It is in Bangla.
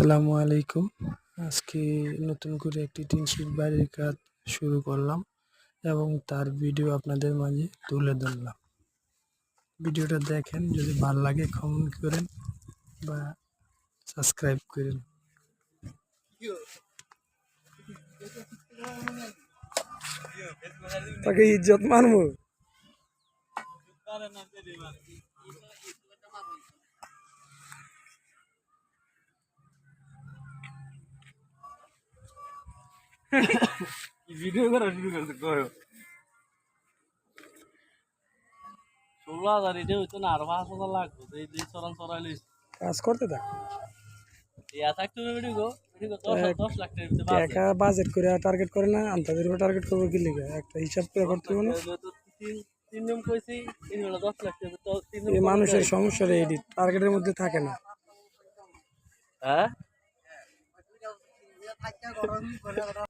আসসালামু আলাইকুম। আজকে নতুন করে একটি টিন শিট বাড়ির কাজ শুরু করলাম এবং তার ভিডিও আপনাদের মাঝে তুলে ধরলাম। ভিডিওটা দেখেন, যদি ভালো লাগে কমেন্ট করেন বা সাবস্ক্রাইব করেন। তাকে ইজ্জত মানবো? ভিডিও করা শুরু করছে কয় ষোলো হাজার এটা হইতো না আর পাঁচ হাজার লাগতো এই দুই চরান চড়াইলে কাজ করতে থাক। ইয়া থাকতো ভিডিও গো টাকা বাজেট করে টার্গেট করে না আন্তাদের উপর টার্গেট করব কি লিখে একটা হিসাব করে করতে হবে না। মানুষের সমস্যা রে এটি টার্গেটের মধ্যে থাকে না। হ্যাঁ?